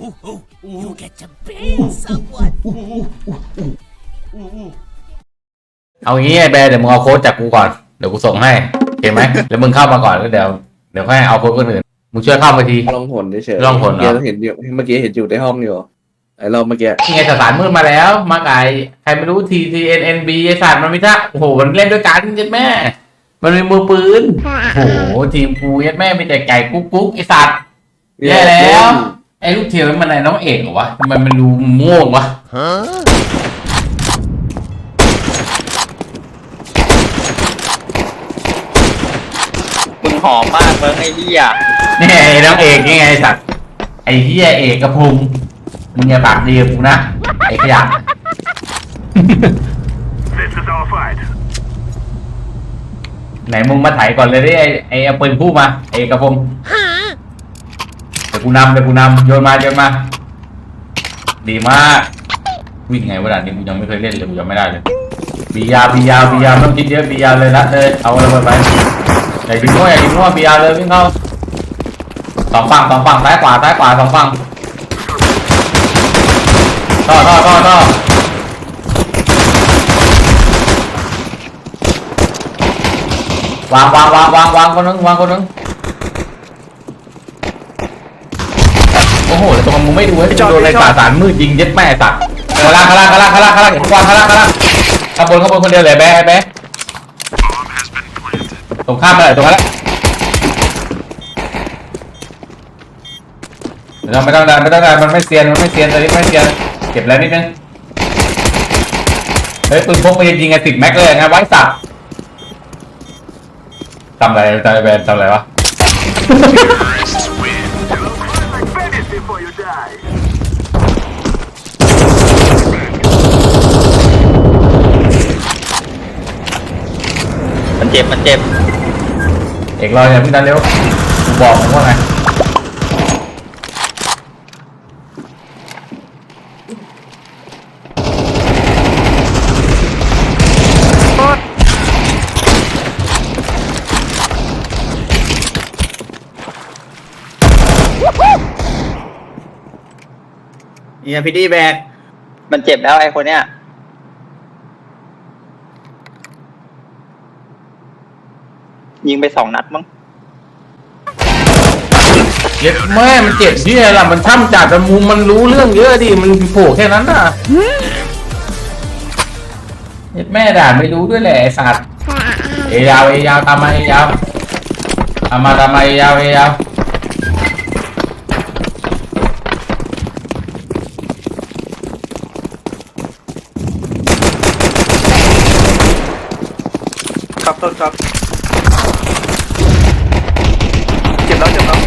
You get to bang someone. เอางี้ไอ้แบร์เดี๋ยวมึงเอาโค้ดจากกูก่อน เดี๋ยวกูส่งให้โอเคไหมแล้วมึงเข้ามาก่อนแล้วเดี๋ยวเดี๋ยวค่อยเอาโค้ดคนอื่น มึงช่วยเข้ามาที ลองผลเฉยๆลองหนเหรอ เมื่อกี้เห็นอยู่เมื่อกี้เห็นอยู่ในห้องอยู่ไอ้เราเมื่อกี้นี่ไงสสารมืดมาแล้ว มาไก่ใครไม่รู้ T T N N B ไอสัตว์มันไม่ใช่โอ้โหมันเล่นด้วยกันยัดแม่ มันมีมือปืน โอ้โหทีมกูยัดแม่มีแต่ไก่กุ๊กกุ๊กไอสัตว์ แย่แล้ว ไอ้ลูกเทียมมันอะไรน้องเอกเหรอวะทำไมมันดูม่วงวะมึงหอมมากเบิ้งไอ้เหี้ยนี่ไอ้น้องเอกนี่ไงไอ้สัตว์ไอ้เฮียเอกกระพุงมึงอย่าปากดีกับกูนะไอ้ขยะ This is our fight. ไหนมึงมาถ่ายก่อนเลยดิไอ้ไอ้เอาปืนคู่มาไอ้กระพงเดี๋ยว กูนำเดี๋ยวกูนำโยนมาโยนมา ดีมาก วิ่งไงวะด่านนี้กูยังไม่เคยเล่นเลยกูยังไม่ได้เลยบียาบียาบียาต้องคิดเยอะบียาเลยละเลยเอาระเบิดไปอย่ายิงมั่วอย่ายิงมั่วบียาเลยวิ่งเข้าสองฝั่งสองฝั่งซ้ายขวาซ้ายขวาสองฝั่งต่อต่อต่อต่อวางวางวางวางวางคนนึงวางคนนึง โหดเลตรงมึงไม่ดูไอ้จอโดนในสาสารมืดยิงเย็ดแม่ตักข้างล่างข้างล่างข้างล่างข้างล่างข้างล่างขวางข้างล่างข้างล่างข้างบนข้างบนคนเดียวเลยแบ๊ะแบ๊ะตรงข้ามไปเลยตรงนั้นแหละเราไม่ต้องดันไม่ต้องดันมันไม่เซียนมันไม่เซียนตอนนี้ไม่เซียนเก็บแล้วนิดนึงเฮ้ยปืนพกมันจะยิงไงติดแม็กเลยนะไว้สับทำอะไรทำอะไรแบนทำอะไรวะ เจ็บ มันเจ็บ เอกรออย่าเพิ่งดันเร็วกูบอกมึงว่าไงเนี่ยพี่ดีแบกมันเจ็บแล้วไอ้คนเนี้ย ยิงไปสองนัดมั้งเย็ดแม่มันเจ็บที่ไหนล่ะ มันช่ำจัดแต่มุมมันรู้เรื่องเยอะดิ มันโผล่แค่นั้นน่ะเย็ดแม่ด่าไม่รู้ด้วยแหละไอ้สัตว์เอยาวเอยาวตามมาเอยาวตามมาตามมาเอยาวเอยาวครับต้นครับเจ็บ แล้วเจ็บแล้ว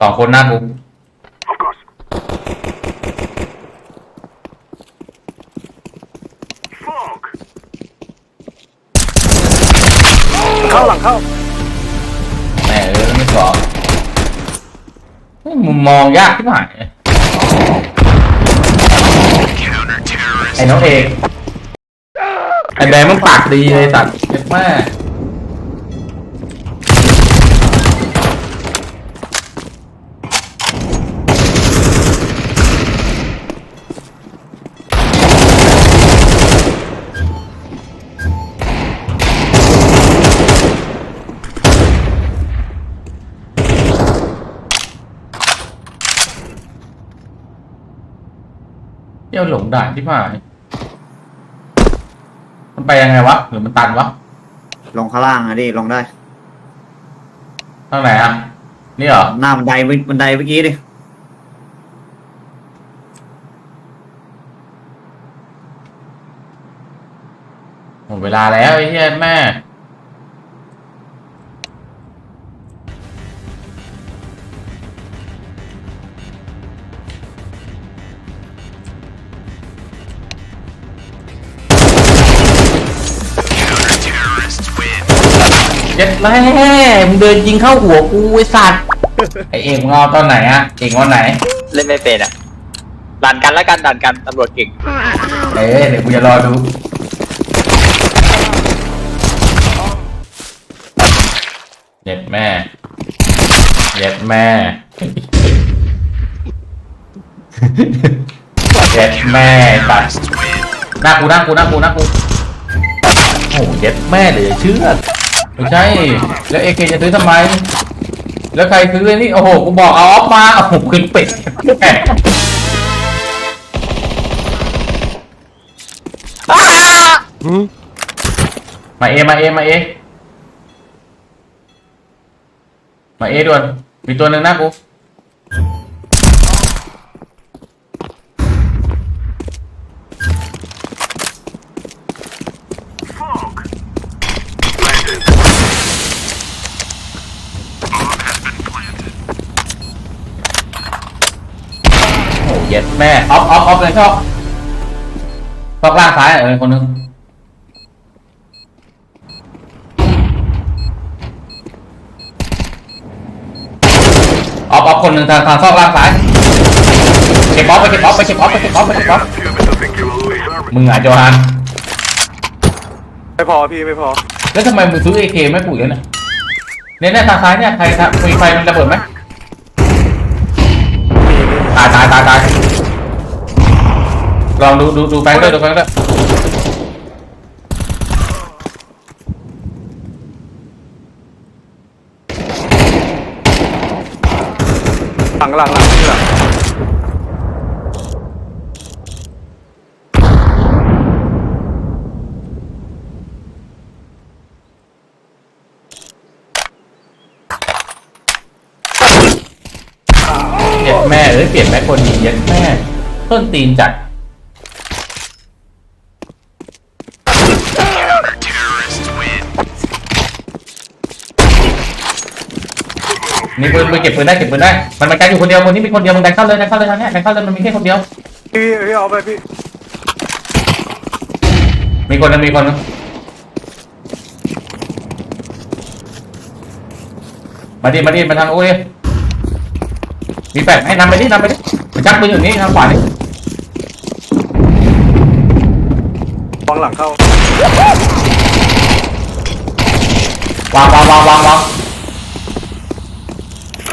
สองคนหน้ากู Of course. Fog. เข้าหลังเข้าแหมเออไม่สองเฮ้ยมุมมองยากที่ไหนไอ้น้องเอกไอ้ แบร์มันปากดีเลยสัตว์เย็ดแม่เที่ยวหลงด่านที่ผ่าน มันไปยังไงวะหรือมันตันวะลงข้างล่างอะดิลงได้ ทางไหนอะ นี่เหรอ หน้าบันไดเมื่อบันไดเมื่อกี้ดิหมดเวลาแล้วไอ้เหี้ยแม่ แม่มึงเดินยิงเข้าหัวกูไอ้สัตว์ ไอเอกมึงเอาตอนไหนอะเอกวันไหน เล่นไม่เป็นอะดันกันแล้วกันดันกันตำรวจเก่งเอ้ยเดี๋ยวกูจะรอดูเย็ดแม่เย็ดแม่เย็ดแม่ตัดหน้ากูหน้ากูหน้ากูหน้ากูโอ้เย็ดแม่เลยเชื่อ ไม่ใช่ แล้วเอเคจะซื้อทำไม แล้วใครซื้อนี่ โอ้โห กูบอกเอาออฟมา โอ้โหขึ้นเป็ดมาเอ มาเอ มาเอ มาเอด่วน มีตัวหนึ่งหน้ากู Fog. Planted. Bomb has been planted. โอ้เย็ดแม่ออฟออฟออฟเลยชอบชอบล่างซ้ายเออคนหนึงออฟออฟคนหนึ่งทางทางซอกล่างซ้ายเก็บออฟไปเก็บออฟไปเก็บออฟไปเก็บออฟไปเก็บออฟ You have to think you will lose armor. มึงอาจจะฮันไม่พอพี่ไม่พอ แล้วทำไมมึงซื้อเอเคไม่ปุ๋ยกันเนี่ยเนี่ยเนี่ยทางซ้ายเนี่ยใครทำมีไฟมันระเบิดไหม ตายตายตายตายลองดูดูดูแฟงด้วยดูแฟงด้วยหลังหลังหลังพี่หลัง เย็ดแม่เอ้ยเปลี่ยนแม็กคนดีเย็ดแม่ต้นตีนจัด Terrorists win. มีปืนปืนเก็บปืนได้เก็บปืนได้ มันมันกันอยู่คนเดียวคนนี้มีคนเดียวมึงดันเข้าเลยดันเข้าเลยทางเนี้ยดันเข้าเลยมันมีแค่คนเดียว พี่พี่เอาไปพี่มีคนนึงมีคนนึงมาดิมาดิมาทางโอ้ย มีแปดให้นำไปดินำไปดิมันชักปืนอยู่นี่ทางขวานี่วางหลังเข้าวางวางวางวางวาง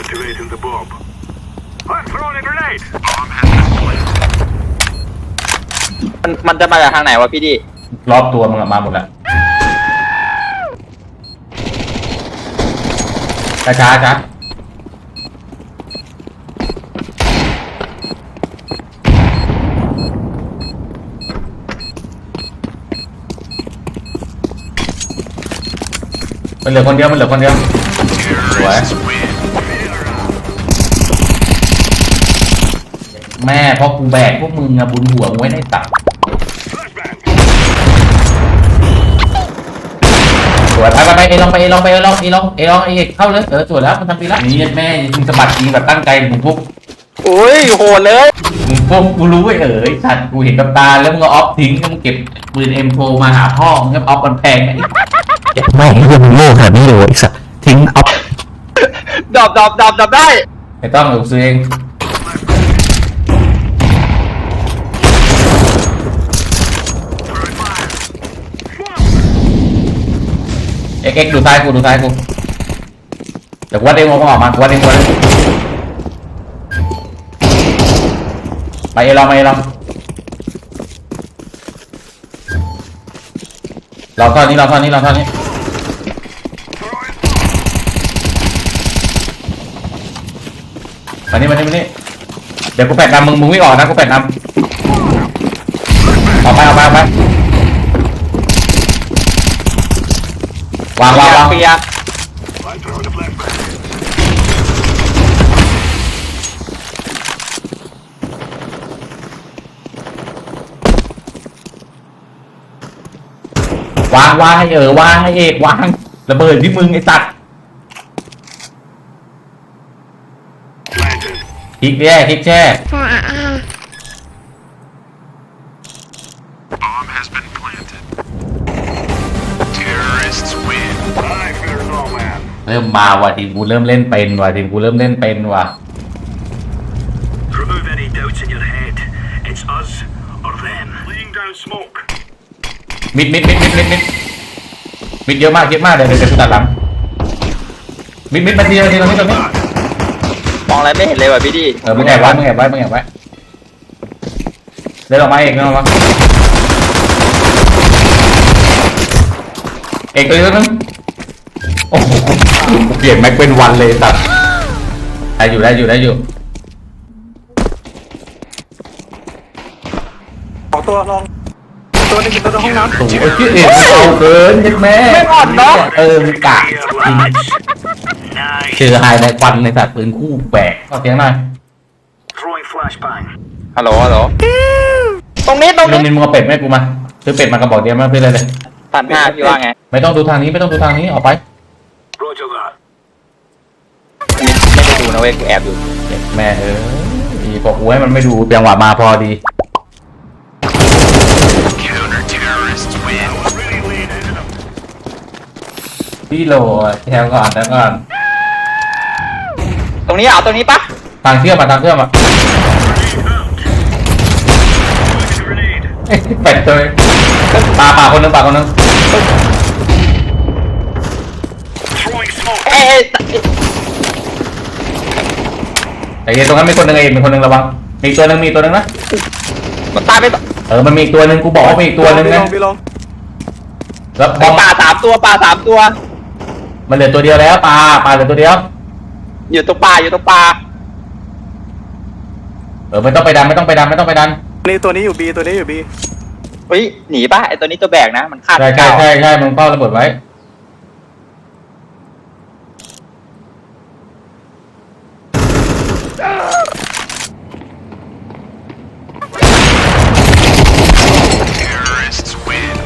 Activating the bomb. I'm throwing a grenade. Bomb has been planted. มันมันจะมาจากทางไหนวะพี่ดีรอบตัวมึงอะมาหมดแล้วช้าช้าช้า มันเหลือคนเดียวมันเหลือคนเดียวสวย Terrorists win. แม่เพราะกูแบกพวกมึงอะบุญหัวมึงไว้ในตัก Flashbang. สวยไปไปไปเอลองไปเอลองไปเอลองเอลองเอลองเอเข้าเลยเออสวยแล้วมันทำดีแล้วนี่แม่มึงสะบัดยิงแบบตั้งใจมึงพวกโอ้ยโหดเลยมึงพวกกูรู้ไอ้เอ๋ยสัตว์กูเห็นกับตาแล้วมึงก็ออฟทิ้งแล้วมึงเก็บปืนเอ็มโฟมาหาพ่อมึงก็ออฟมันแพงไอ้ ไม่เฮียมึงโง่ขนาดนี้เลยเหรอไอ้สัสทิ้งเอาดอบดอบดอบดอบได้ไม่ต้องหรอกซื้อเองเอ็กเอ็กดูซ้ายกูดูซ้ายกูเดี๋ยวกูวัดเองมึงออกมากูวัดเองกูวัดเองไปเอลองไปเอลองเราท่อนนี้เราท่อนนี้เราท่อนนี้ มานี่มานี่มานี่เดี๋ยวกูแปดนำมึงมึงวิ่งออกนะกูแปดนำออกไปออกไปออกไปวางวางวางเปีย I'm throwing a flashbang. วางวางให้เออวางให้เอกวางระเบิดที่มึงไอ้สัตว์ คลิกแย่คลิกแช่ Bomb has been planted. Terrorists win. I fear no man. เริ่มมาว่ะทีมกูเริ่มเล่นเป็นว่ะทีมกูเริ่มเล่นเป็นว่ะ Remove any doubts in your head. It's us or them. Laying down smoke. มิดมิดมิดมิดมิดมิดมิดเยอะมากเยอะมากเดี๋ยวเดี๋ยวเดี๋ยวกูตัดหลังมิดมิดมาทีมาทีตรงนี้ตรงนี้ มองอะไรไม่เห็นเลยว่ะพี่ดิเออมึงแอบไว้มึงแอบไว้มึงแอบไว้เดินออกมาเองเดินออกมาเอกตัวนี้ตัวนึงโอ้โหกูเปลี่ยนแม็กเป็นวันเลยสัตว์ได้อยู่ได้อยู่ได้อยู่สองตัวลองตัวหนึงอยู่ตัวในห้องน้ำโอ้โหไอ้ที่เอกมันเอาเกินยัดแม่ไม่อ่อนเนาะเออมึงกะจริง Nice. เจอไฮในควันในสัตว์ปืนคู่แปลกเอาเสียงหน่อย Throwing flashbang. ฮัลโหลฮัลโหลตรงนี้ตรงลุงนี้นินมึงเอาเป็ดไหมกูมาซื้อเป็ดมากระบอกเดียวมาเพื่อนเลยเลยตัดหน้าพี่ว่าไง ไม่ต้องดูทางนี้ไม่ต้องดูทางนี้ออกไป Roger that. อันนี้ไม่ได้ดูนะเว้ยกูแอบอยู่เจ็บแม่เอออีบอกกูให้มันไม่ดูจังหวะมาพอดี Counter terrorists win. Already leaning. พี่โลแถวก่อนแล้วก่อน ตรงนี้เอาตรงนี้ปะทางเชื่อมมาทางเชื่อมมา Grenade. เอ้ยเป็ดตัวนี้ปลาปลาคนนึงปลาคนนึง Throwing smoke. เอ้ยเอ้ยเอ้ยไอ้เหี้ยตรงนั้นมีคนนึงเองมีคนนึงระวังมีอีกตัวนึงมีอีกตัวนึงนะมันตายไปต่อเออมันมีอีกตัวนึงกูบอกว่ามีอีกตัวนึงพี่ลนะองพี่ลองแล้วพไอ้อปลาสามตัวปลาสามตัว มันเหลือตัวเดียวแล้วปลาปลาเหลือตัวเดียว อยู่ตรงปลาอยู่ตรงปลาเออไม่ต้องไปดันไม่ต้องไปดันไม่ต้องไปดันนี่ตัวนี้อยู่บีตัวนี้อยู่บีเฮ้ยหนีปะไอตัวนี้ตัวแบกนะ มันคาดใช่ใช่เก้าใช่ใช่มึงเฝ้าระเบิดไว้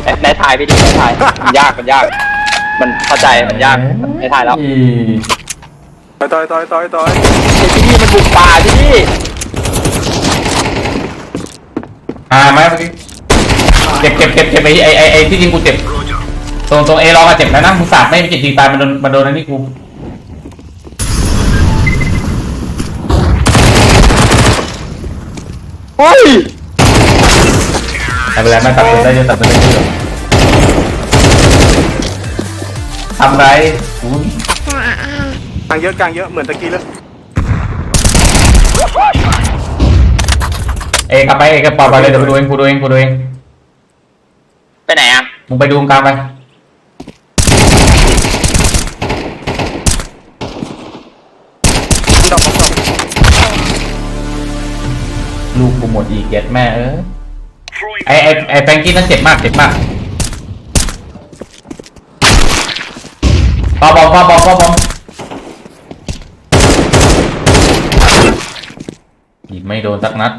ในในถ่ายไปดิในถ่ายมันยากมันยาก มันเข้าใจมันยากในถ่ายแล้ว อี ต่อยต่อยต่อยต่อยต่อยไอ้ที่นี่มันบุกป่าที่นี่อ่าไหมเมื่อกี้เจ็บเจ็บเจ็บเจ็บไอ้ไอ้ไอ้ไอ้ที่ยิงกูเจ็บ Roger. ตรงตรงเอรอมาเจ็บแล้วนะมึงสาดไม่ไปเจ็บจริงตายมันโดนมันโดนอันนี้กูเฮ้ยไม่เป็นไรไม่ตัดเป็นได้เยอะตัดเป็นได้เยอะทำไรอุ้ย กลางเยอะกลางเยอะเหมือนตะกี้เลยเอกลับไปเอกปล่อยไปเลยเดี๋ยวกูดูเองกูดูเองกูดูเองไปไหนอะมึงไปดูตรงกลางไปดอกดอกลูกกูหมดอีกเย็ดแม่เออ Throwing ไอไอไอแฟรงกี้นั่นเจ็บมากเจ็บมากปาบอมปาบอมปาบอม ยิงไม่โดนสักนัด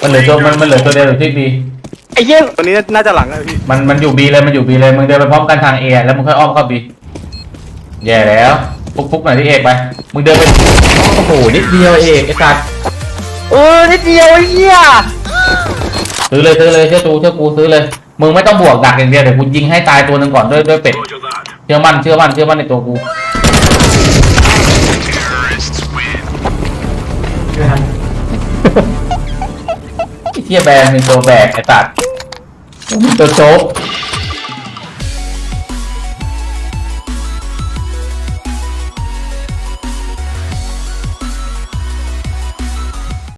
มันเหลือตัวมันมันเหลือตัวเดียวอยู่ที่บีไอ้เหี้ยตัวนี้น่าจะหลังอะพี่มันมันอยู่บีเลยมันอยู่บีเลยมึงเดินไปพร้อมกันทางเอแล้วมึงค่อยอ้อมเข้าบีแย่แล้วฟุกฟุกหน่อยที่เอกไปมึงเดินไปโอ้โหนิดเดียวเอกไอ้สัตว์เออนิดเดียวไอ้เหี้ยซื้อเลยซื้อเลยเชื่อกูเชื่อกูซื้อเลยมึงไม่ต้องบวกดักอย่างเดียวเดี๋ยวกูยิงให้ตายตัวหนึ่งก่อนด้วยด้วยเป็ด Roger that. เชื่อมั่นเชื่อมั่นเชื่อมั่นในตัวกู ไอ้เทียแบนเป็นตัวแบกไอ้ตัดตัวโจ๊ก